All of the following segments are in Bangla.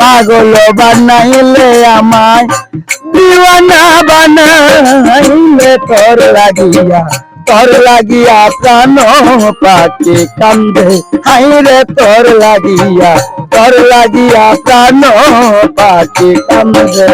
পাগল বানাইলে আমায় দিওয়ানা বানাইলে তোর লাগিয়া তোর লাগিয়া প্রাণ পাকে কান্দে হাইরে তোর লাগিয়া তোর লাগিয়া প্রাণ পাকে কান্দে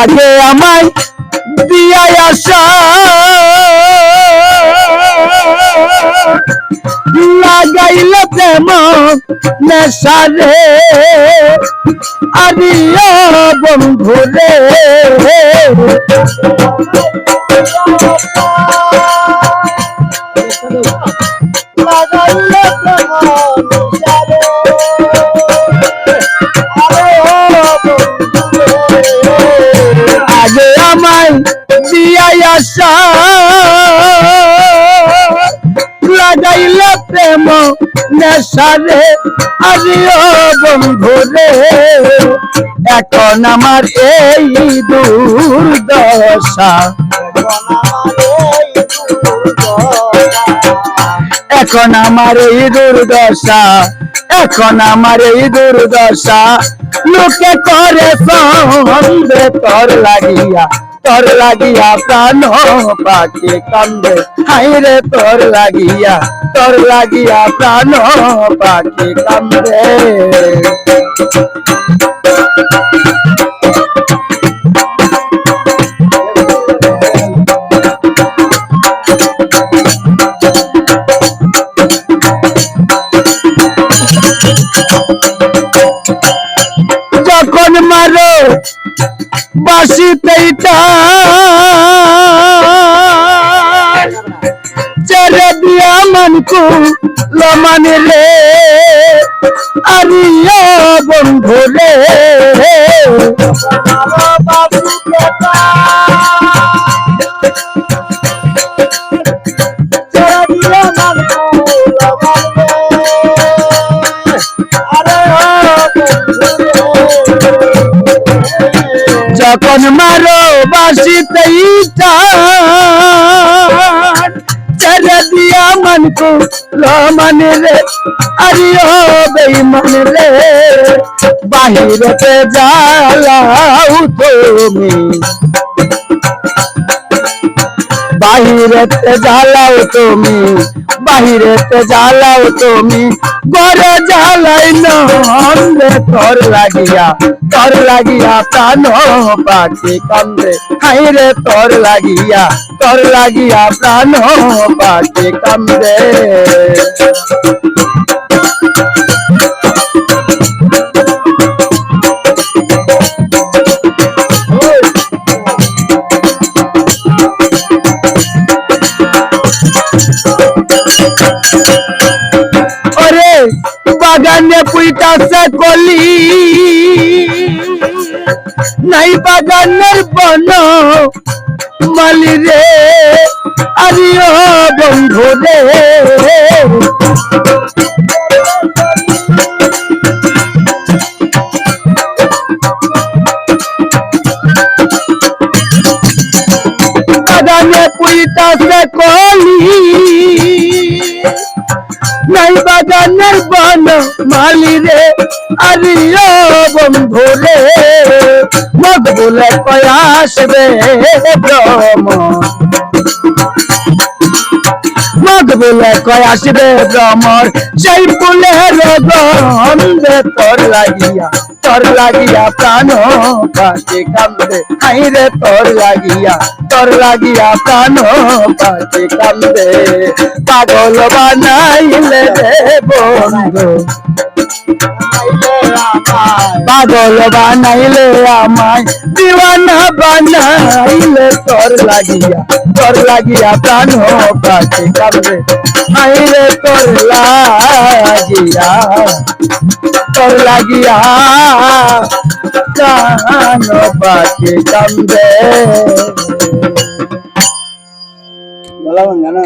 আগে আমায় দিয়াই আসা। লাগাইল প্রেম নেশারে আরিয়া বন্ধু রে। প্রেম নেশারে। আরিও রে, এখন আমার এই দুর্দশা। এখন আমার এই দুর্দশা, এখন আমার এই দুর্দশা। লোকে করে তোর লাগিয়া তোর লাগিয়া প্রাণ পাখি কান্দে। হাইরে তোর লাগিয়া। তোর লাগিয়া প্রাণ পাখি কান্দে যখন মারো বাসিতেই চেরে দিয়া মানকু লমানে আরিয়া বন্ধু রে। যখন মারো বাসিতেই ছেড়ে দিয়া কো মানে রে ও বেইমান রে বাহিরতে জ্বালাও তুমি বাহিরেতে জ্বালাও তুমি, বাহিরেতে জ্বালাও তুমি। ঘরে জ্বালাই নন্দে তোর লাগিয়া তোর লাগিয়া প্রাণ পাখি কান্দে। হাইরে তোর লাগিয়া তোর লাগিয়া প্রাণ পাখি কান্দে। পুইতাছে কলি। নাই বাগানের বন। মালি রে আরিও বন্ধু রে। বাগানে পুইতাছে কলি। নাই বাগানের বন মালি রে আরিও বন্ধু রে। মগ বলে কয় আসবে ব্রহ্ম। মগ বলে কয় আসবে ভ্রমর সেই ফুলের গন্ধে তোর লাগিয়া তোর লাগিয়া প্রাণ পাখি কান্দে। হাইরে তোর লাগিয়া তোর লাগিয়া প্রাণ পাখি কান্দে। পাগল বানাইলে রে বন্ধু। পাগল বানাইলে আমায় দিওয়ানা বানাইলে তোর লাগিয়া তোর লাগিয়া প্রাণ পাখি কান্দে হাইরে তোর লাগিয়া তোর লাগিয়া প্রাণ পাখি কান্দে বলা ভাঙ্গা না